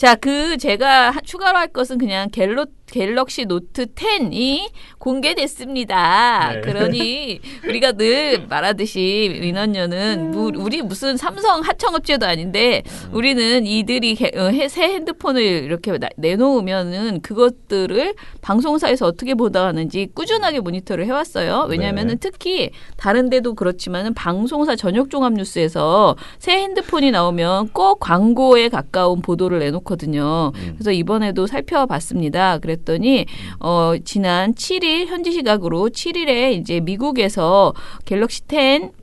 자, 그 제가 하- 추가로 할 것은 그냥 갤러, 갤럭시 노트 10이 공개됐습니다. 네. 그러니 우리가 늘 말하듯이 민원녀는 무- 우리 무슨 삼성 하청업체도 아닌데 우리는 이들이 개- 어, 해- 새 핸드폰을 이렇게 나- 내놓으면은 그것들을 방송사에서 어떻게 보도하는지 꾸준하게 모니터를 해왔어요. 왜냐하면은 네. 특히 다른 데도 그렇지만은 방송사 저녁 종합 뉴스에서 새 핸드폰이 나오면 꼭 광고에 가까운 보도를 내놓거든요. 음. 그래서 이번에도 살펴봤습니다. 그 랬더니 어 지난 7일 현지 시각으로 7일에 이제 미국에서 갤럭시 10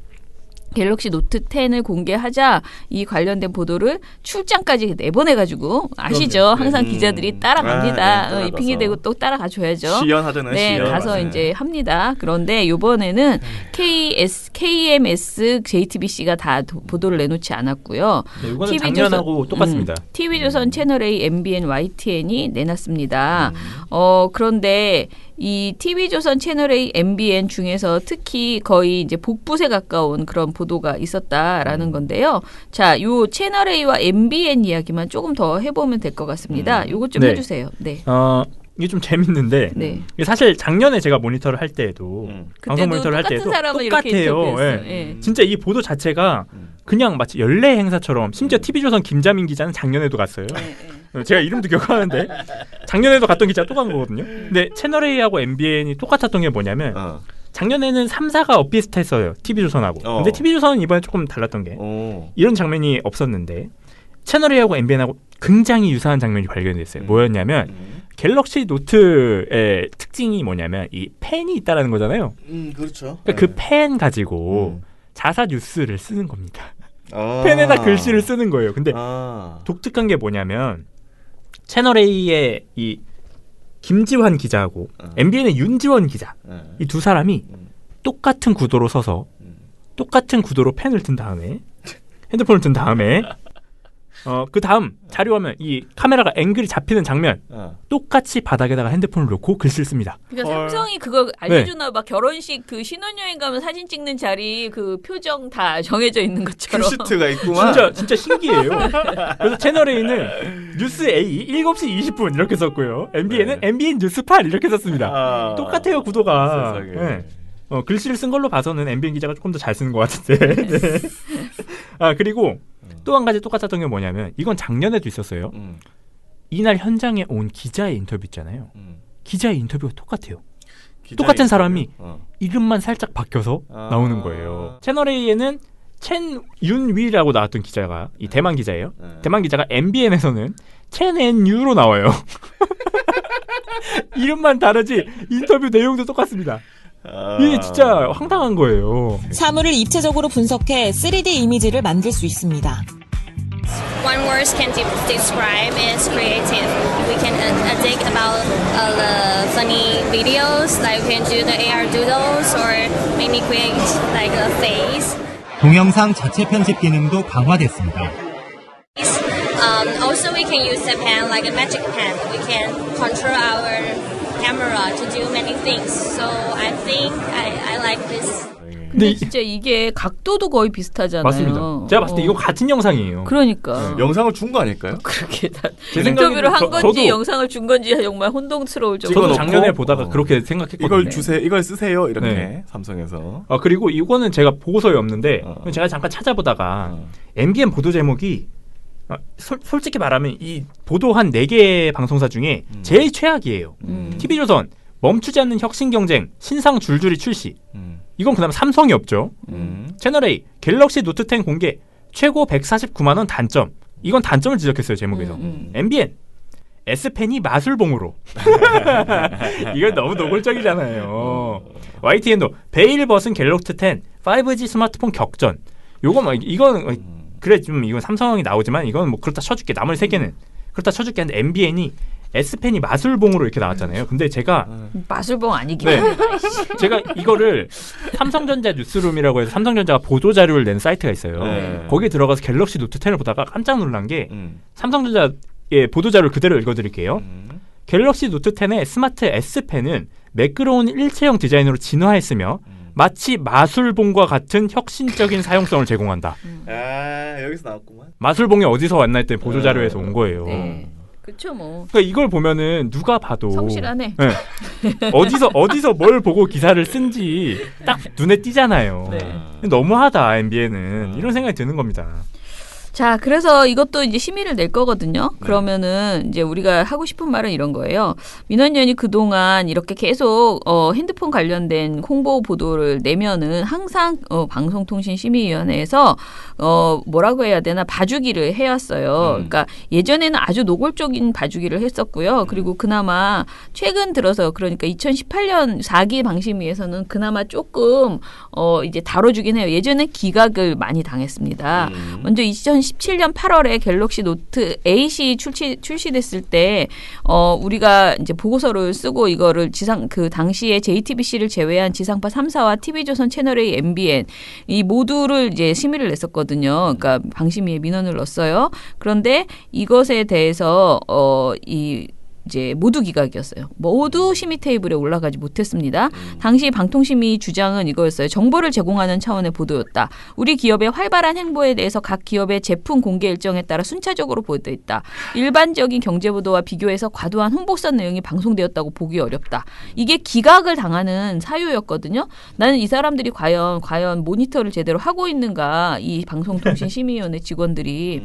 갤럭시 노트 10을 공개하자 이 관련된 보도를 출장까지 내보내가지고 아시죠? 그럼요. 항상 음. 기자들이 따라갑니다. 아, 네, 어, 이. 핑계 대고 또 따라가 줘야죠. 시연하잖아요. 네, 시연. 가서 네. 이제 합니다. 그런데 이번에는 KS, KMS, JTBC가 다 도- 보도를 내놓지 않았고요. 네, 이거는 TV 작년하고 조선- 똑같습니다. 음, TV조선 채널A, MBN, YTN이 내놨습니다. 음. 어, 그런데 이 TV조선 채널A, MBN 중에서 특히 거의 이제 복붙에 가까운 그런 보도가 음. 있었다라는 건데요. 자, 요 채널A와 MBN 이야기만 조금 더 해보면 될 것 같습니다. 음. 요것 좀 네. 해주세요. 네. 어, 이게 좀 재밌는데 네. 이게 사실 작년에 제가 모니터를 할 때도 음. 방송 모니터를 할 이렇게 똑같아요. 예. 예. 진짜 이 보도 자체가 음. 그냥 마치 연례 행사처럼 심지어 TV조선 김자민 기자는 작년에도 갔어요. 예, 예. 어, 제가 이름도 기억하는데 작년에도 갔던 기자 또 간 거거든요. 근데 채널 A하고 MBN이 똑같았던 게 뭐냐면 어. 작년에는 3사가 엇비슷했어요. TV조선하고. 어. 근데 TV조선은 이번에 조금 달랐던 게 오. 이런 장면이 없었는데 채널 A하고 MBN하고 굉장히 유사한 장면이 발견됐어요. 음. 뭐였냐면 음. 갤럭시 노트의 특징이 뭐냐면 이 펜이 있다라는 거잖아요. 음, 그렇죠. 그러니까 그펜 가지고 음. 자사 뉴스를 쓰는 겁니다. 아. 펜에다 글씨를 쓰는 거예요. 근데 아. 독특한 게 뭐냐면 채널 A의 이 김지환 기자하고 어. MBN의 윤지원 기자 네. 이두 사람이 음. 똑같은 구도로 서서 음. 똑같은 구도로 펜을 든 다음에 핸드폰을 든 다음에 어 그 다음 자료 화면 이 카메라가 앵글이 잡히는 장면 어. 똑같이 바닥에다가 핸드폰을 놓고 글씨를 씁니다. 그러니까 헐. 삼성이 그거 알려주나 봐. 결혼식 그 신혼여행 가면 사진 찍는 자리 그 표정 다 정해져 있는 것처럼. 큐시트가 있구만. 진짜 진짜 신기해요. 그래서 채널 A는 뉴스 A 7시 20분 이렇게 썼고요. MBN은 네. MBN 뉴스 8 이렇게 썼습니다. 아. 똑같아요 구도가. 세상에. 네. 어, 글씨를 쓴 걸로 봐서는 MBN 기자가 조금 더 잘 쓰는 것 같은데. 네. 아 그리고 또 한 가지 똑같았던 게 뭐냐면 이건 작년에도 있었어요. 음. 이날 현장에 온 기자의 인터뷰 있잖아요. 음. 기자의 인터뷰가 똑같아요. 똑같은 인터뷰. 사람이 어. 이름만 살짝 바뀌어서 아. 나오는 거예요. 채널 A에는 첸 윤위라고 나왔던 기자가 이 대만 기자예요. 네. 대만 기자가 MBN에서는 첸앤유로 나와요. 이름만 다르지 인터뷰 내용도 똑같습니다. 아. 이게 진짜 황당한 거예요. 사물을 입체적으로 분석해 3D 이미지를 만들 수 있습니다. one word can de- describe is creative. We can uh, uh, think about uh, the funny videos, like we can do the AR doodles or maybe create like a face. 동영상 자체 편집 기능도 강화됐습니다. Um, also, we can use the pen like a magic pen. We can control our camera to do many things. So I think I, I like this. 근데 이- 진짜 이게 각도도 거의 비슷하잖아요. 맞습니다. 제가 봤을 때 어. 이거 같은 영상이에요. 그러니까 영상을 준 거 아닐까요? 그렇게 다 제 인터뷰를 한 생각에는 저- 건지 저도- 영상을 준 건지 정말 혼동스러울 정도. 저도 작년에 보다가 어. 그렇게 생각했거든요. 이걸 주세요. 이걸 쓰세요. 이렇게 네. 삼성에서. 아 그리고 이거는 제가 보고서에 없는데 어. 제가 잠깐 찾아보다가 어. MBN 보도 제목이 아, 솔, 솔직히 말하면 이 보도한 4개 방송사 중에 음. 제일 최악이에요. 음. TV조선 멈추지 않는 혁신 경쟁 신상 줄줄이 출시. 음. 이건 그다음 삼성이 없죠. 음. 채널 A 갤럭시 노트 10 공개 최고 149만 원 단점. 이건 단점을 지적했어요 제목에서. 음, 음. MBN S펜이 마술봉으로. 이건 너무 노골적이잖아요. YTN도 베일 벗은 갤럭시 10 5G 스마트폰 격전. 요거 뭐 이건 어, 그래 좀 이건 삼성이 나오지만 이건 뭐 그렇다 쳐줄게 나머지 세 개는 그렇다 쳐줄게 하는데 MBN이 S펜이 마술봉으로 이렇게 나왔잖아요. 근데 제가 마술봉 아니긴 네. 해. 제가 이거를 삼성전자 뉴스룸이라고 해서 삼성전자가 보도 자료를 낸 사이트가 있어요. 네. 거기에 들어가서 갤럭시 노트 10을 보다가 깜짝 놀란 게 음. 삼성전자의 보도 자료를 그대로 읽어드릴게요. 음. 갤럭시 노트 10의 스마트 S 펜은 매끄러운 일체형 디자인으로 진화했으며 음. 마치 마술봉과 같은 혁신적인 사용성을 제공한다. 아 여기서 나왔구만. 마술봉이 어디서 왔나 했더니 보도 자료에서 온 거예요. 네. 그쵸 뭐 그러니까 이걸 보면은 누가 봐도 성실하네. 네. 어디서 어디서 뭘 보고 기사를 쓴지 딱 눈에 띄잖아요. 네. 너무하다 MBN은 이런 생각이 드는 겁니다. 자, 그래서 이것도 이제 심의를 낼 거거든요. 그러면은 이제 우리가 하고 싶은 말은 이런 거예요. 민원연이 그동안 이렇게 계속 어 핸드폰 관련된 홍보 보도를 내면은 항상 어 방송통신심의위원회에서 어 뭐라고 해야 되나 봐주기를 해왔어요. 그러니까 예전에는 아주 노골적인 봐주기를 했었고요. 그리고 그나마 최근 들어서 그러니까 2018년 4기 방심위에서는 그나마 조금 어 이제 다뤄주긴 해요. 예전에 기각을 많이 당했습니다. 먼저 2017년 8월에 갤럭시 노트 8이 출시 출시됐을 때 어 우리가 이제 보고서를 쓰고 이거를 지상 그 당시에 JTBC를 제외한 지상파 3사와 TV조선 채널A, MBN 이 모두를 이제 심의를 냈었거든요. 그러니까 방심위에 민원을 넣었어요. 그런데 이것에 대해서 어 이 이제 모두 기각이었어요. 모두 심의 테이블에 올라가지 못했습니다. 당시 방통심의 주장은 이거였어요. 정보를 제공하는 차원의 보도였다. 우리 기업의 활발한 행보에 대해서 각 기업의 제품 공개 일정에 따라 순차적으로 보도했다. 일반적인 경제 보도와 비교해서 과도한 홍보성 내용이 방송되었다고 보기 어렵다. 이게 기각을 당하는 사유였거든요. 나는 이 사람들이 과연 과연 모니터를 제대로 하고 있는가 이 방송통신심의위원회 직원들이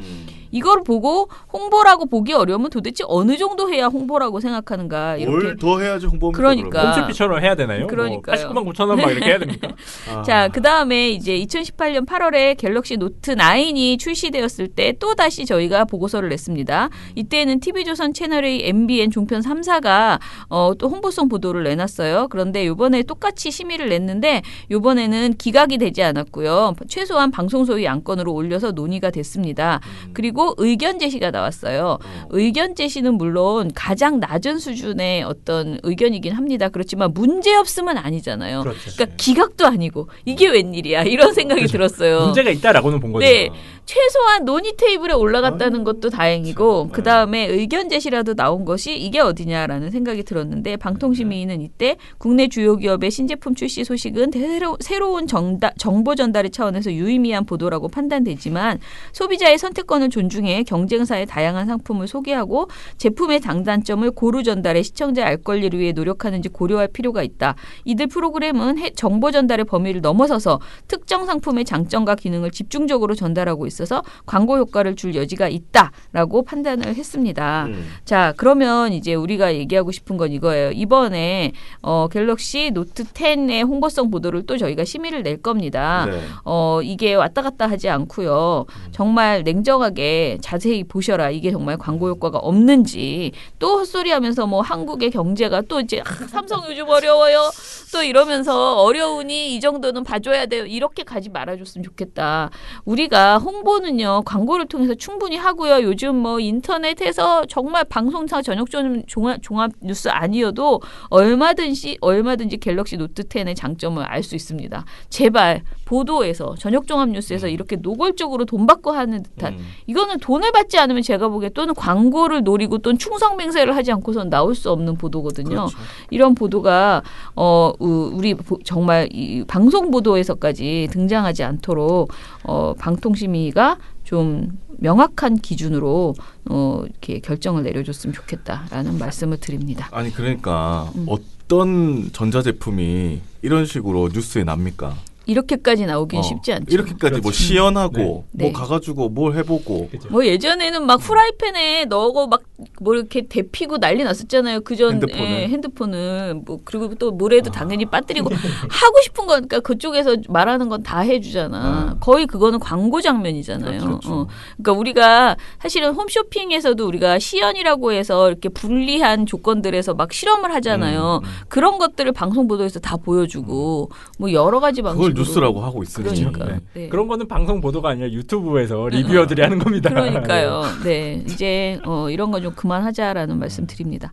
이걸 보고 홍보라고 보기 어려우면 도대체 어느 정도 해야 홍보라고 생각하는가 이렇게 뭘 더 해야지 홍보입니까? 그러니까. 홈쇼피처럼 해야 되나요? 그러니까요. 뭐 89만 9천 원 막 이렇게 해야 됩니까? 그러면? 자, 그 다음에 이제 2018년 8월에 갤럭시 노트 9이 출시되었을 때 또 다시 저희가 보고서를 냈습니다. 이때는 TV조선 채널의 MBN 종편 3사가 어, 또 홍보성 보도를 내놨어요. 그런데 이번에 똑같이 심의를 냈는데 이번에는 기각이 되지 않았고요. 최소한 방송 소위 안건으로 올려서 논의가 됐습니다. 그리고 의견 제시가 나왔어요. 의견 제시는 물론 가장 낮은 수준의 어떤 의견이긴 합니다. 그렇지만 문제 없으면 아니잖아요. 그렇죠. 그러니까 기각도 아니고 이게 웬일이야 이런 생각이 들었어요. 문제가 있다라고는 본 거죠. 네. 최소한 논의 테이블에 올라갔다는 것도 다행이고 그 다음에 의견 제시라도 나온 것이 이게 어디냐라는 생각이 들었는데 방통심의는 이때 국내 주요 기업의 신제품 출시 소식은 새로, 새로운 정보 전달의 차원에서 유의미한 보도라고 판단되지만 소비자의 선택권을 존중 해 경쟁사의 다양한 상품을 소개하고 제품의 장단점을 고루 전달해 시청자의 알 권리를 위해 노력하는지 고려할 필요가 있다. 이들 프로그램은 해- 정보 전달의 범위를 넘어서서 특정 상품의 장점과 기능을 집중적으로 전달하고 있어서 광고 효과를 줄 여지가 있다라고 판단을 했습니다. 음. 자, 그러면 이제 우리가 얘기하고 싶은 건 이거예요. 이번에 어, 갤럭시 노트 10의 홍보성 보도를 또 저희가 심의를 낼 겁니다. 네. 어, 이게 왔다 갔다 하지 않고요. 정말 냉정하게 자세히 보셔라. 이게 정말 광고 효과가 없는지 또 헛소리 하면서 뭐 한국의 경제가 또 이제 아, 삼성 요즘 어려워요. 또 이러면서 어려우니 이 정도는 봐줘야 돼요. 이렇게 가지 말아줬으면 좋겠다. 우리가 홍보는요, 광고를 통해서 충분히 하고요. 요즘 뭐 인터넷에서 정말 방송사 종- 종합, 종합 뉴스 아니어도 얼마든지, 얼마든지 갤럭시 노트 10의 장점을 알 수 있습니다. 제발 보도에서 저녁 종합 뉴스에서 이렇게 노골적으로 돈 받고 하는 듯한 음. 이거는 돈을 받지 않으면 제가 보기에 또는 광고를 노리고 또는 충성맹세를 하지 않고선 나올 수 없는 보도거든요. 그렇죠. 이런 보도가 어 우- 우리 보- 정말 이 방송 보도에서까지 등장하지 않도록 어 방통심의가 좀 명확한 기준으로 어 이렇게 결정을 내려줬으면 좋겠다라는 말씀을 드립니다. 아니 그러니까 음. 어떤 전자제품이 이런 식으로 뉴스에 납니까? 이렇게까지 나오긴 어, 쉽지 않죠. 이렇게까지 뭐 그렇지. 시연하고 네. 뭐 가가지고 뭘 해보고 그죠. 뭐 예전에는 막 후라이팬에 넣고 막뭐 이렇게 데피고 난리 났었잖아요. 그전 핸드폰을. 예, 핸드폰을 뭐 그리고 또 물에도 당연히 빠뜨리고 하고 싶은 거니까 그쪽에서 말하는 건 다 해주잖아. 아. 거의 그거는 광고 장면이잖아요. 그렇죠. 어. 그러니까 우리가 사실은 홈쇼핑에서도 우리가 시연이라고 해서 이렇게 불리한 조건들에서 막 실험을 하잖아요. 음, 음. 그런 것들을 방송 보도에서 다 보여주고 뭐 여러 가지 방식으로 그걸 뉴스라고 하고 있으니 그러니까. 네. 네. 그런 거는 방송 보도가 아니라 유튜브에서 리뷰어들이 하는 겁니다. 그러니까요. 네. 이제 어, 이런 거 좀 그만하자라는 말씀 드립니다.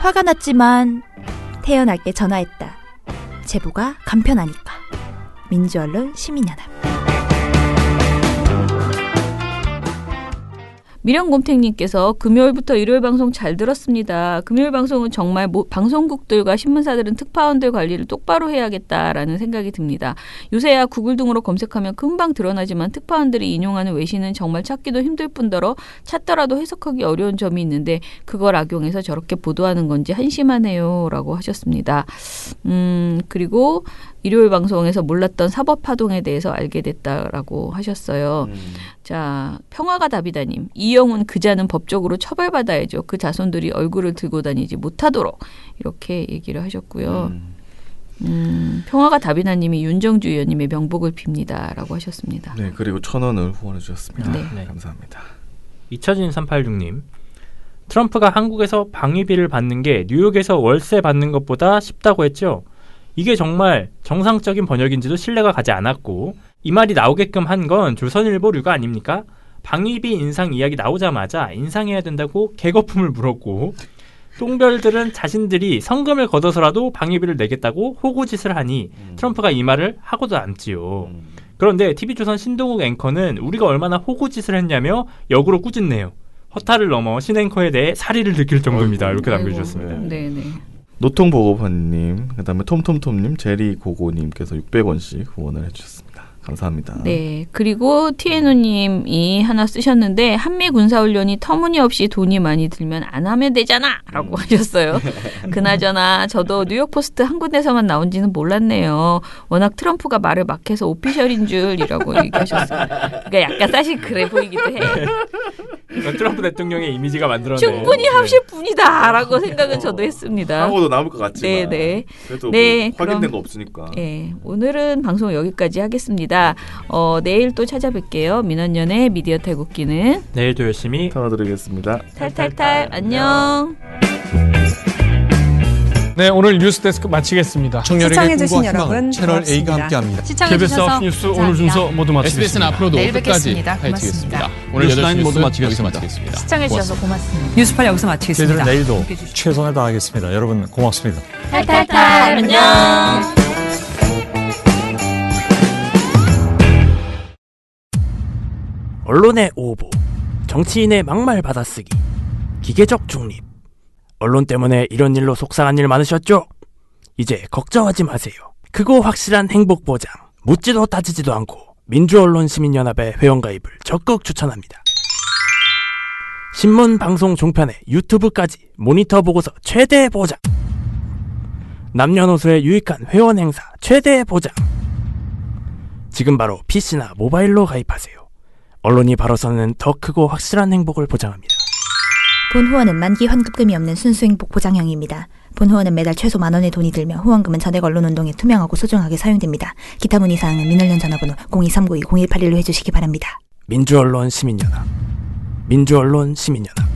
화가 났지만 태어날게 전화했다. 제보가 간편하니까. 민주언론 시민연합. 미령곰탱님께서 금요일부터 일요일 방송 잘 들었습니다. 금요일 방송은 정말 모- 방송국들과 신문사들은 특파원들 관리를 똑바로 해야겠다라는 생각이 듭니다. 요새야 구글 등으로 검색하면 금방 드러나지만 특파원들이 인용하는 외신은 정말 찾기도 힘들 뿐더러 찾더라도 해석하기 어려운 점이 있는데 그걸 악용해서 저렇게 보도하는 건지 한심하네요라고 하셨습니다. 음 그리고 일요일 방송에서 몰랐던 사법 파동에 대해서 알게 됐다라고 하셨어요. 음. 자, 평화가 답이다님. 이영훈 그자는 법적으로 처벌받아야죠. 그 자손들이 얼굴을 들고 다니지 못하도록 이렇게 얘기를 하셨고요. 음. 음, 평화가 답이다님이 윤정주 의원님의 명복을 빕니다라고 하셨습니다. 네, 그리고 천 원을 후원해 주셨습니다. 네. 네. 감사합니다. 이처진 386님. 트럼프가 한국에서 방위비를 받는 게 뉴욕에서 월세 받는 것보다 쉽다고 했죠. 이게 정말 정상적인 번역인지도 신뢰가 가지 않았고 이 말이 나오게끔 한 건 조선일보류가 아닙니까? 방위비 인상 이야기 나오자마자 인상해야 된다고 개거품을 물었고 똥별들은 자신들이 성금을 걷어서라도 방위비를 내겠다고 호구짓을 하니 트럼프가 이 말을 하고도 남지요. 음. 그런데 TV조선 신동욱 앵커는 우리가 얼마나 호구짓을 했냐며 역으로 꾸짖네요. 허탈을 넘어 신앵커에 대해 사리를 느낄 정도입니다. 이렇게. 남겨주셨습니다. 네, 네. 노통보고파님, 그다음에 톰톰톰님, 제리고고님께서 600원씩 후원을 해주셨습니다. 감사합니다. 네. 그리고 티에노님이 하나 쓰셨는데 한미 군사훈련이 터무니없이 돈이 많이 들면 안 하면 되잖아라고 하셨어요. 그나저나 저도 뉴욕 포스트 한 군데서만 나온지는 몰랐네요. 워낙 트럼프가 말을 막 해서 오피셜인 줄이라고 얘기하셨어요. 그러니까 약간 사실 그래 보이기도 해. 트럼프 대통령의 이미지가 만들어낸 충분히 하실 분이다라고 생각은 저도 했습니다. 하고도 남을 것 같지만. 네, 네. 그래도 네, 뭐 확인된 그럼- 거 없으니까. 예, 오늘은 방송 여기까지 하겠습니다. 어, 내일 또 찾아뵐게요. 민원연의 미디어 탈곡기는 내일도 열심히 전화드리겠습니다. 탈탈탈 안녕. 네, 오늘 뉴스데스크 마치겠습니다. 청년에게 시청해주신 꿈과 여러분 채널 A가 고맙습니다. 함께합니다. KBS 시청해주셔서 뉴스 오늘 순서 모두 마치겠습니다. SBS는 앞으로도 내일 끝까지 뵙겠습니다. 고맙습니다. 오늘 뉴스라인 8시 모두 뉴스 마치겠습니다. 마치겠습니다. 시청해주셔서 고맙습니다. 뉴스팔 여기서 마치겠습니다. 내일도. 최선을 다하겠습니다. 여러분 고맙습니다. 탈탈탈 안녕. 언론의 오보, 정치인의 막말 받아쓰기, 기계적 중립. 언론 때문에 이런 일로 속상한 일 많으셨죠? 이제 걱정하지 마세요. 크고 확실한 행복 보장, 묻지도 따지지도 않고 민주언론시민연합의 회원가입을 적극 추천합니다. 신문 방송 종편에 유튜브까지 모니터 보고서 최대 보장. 남녀노소의 유익한 회원 행사 최대 보장. 지금 바로 PC나 모바일로 가입하세요. 언론이 바로 서는 더 크고 확실한 행복을 보장합니다. 본 후원은 만기 환급금이 없는 순수 행복 보장형입니다. 본 후원은 매달 최소 만 원의 돈이 들며 후원금은 전액 언론 운동에 투명하고 소중하게 사용됩니다. 기타 문의 사항은 민원련 전화번호 02392-0181로 해주시기 바랍니다. 민주언론 시민연합. 민주언론 시민연합.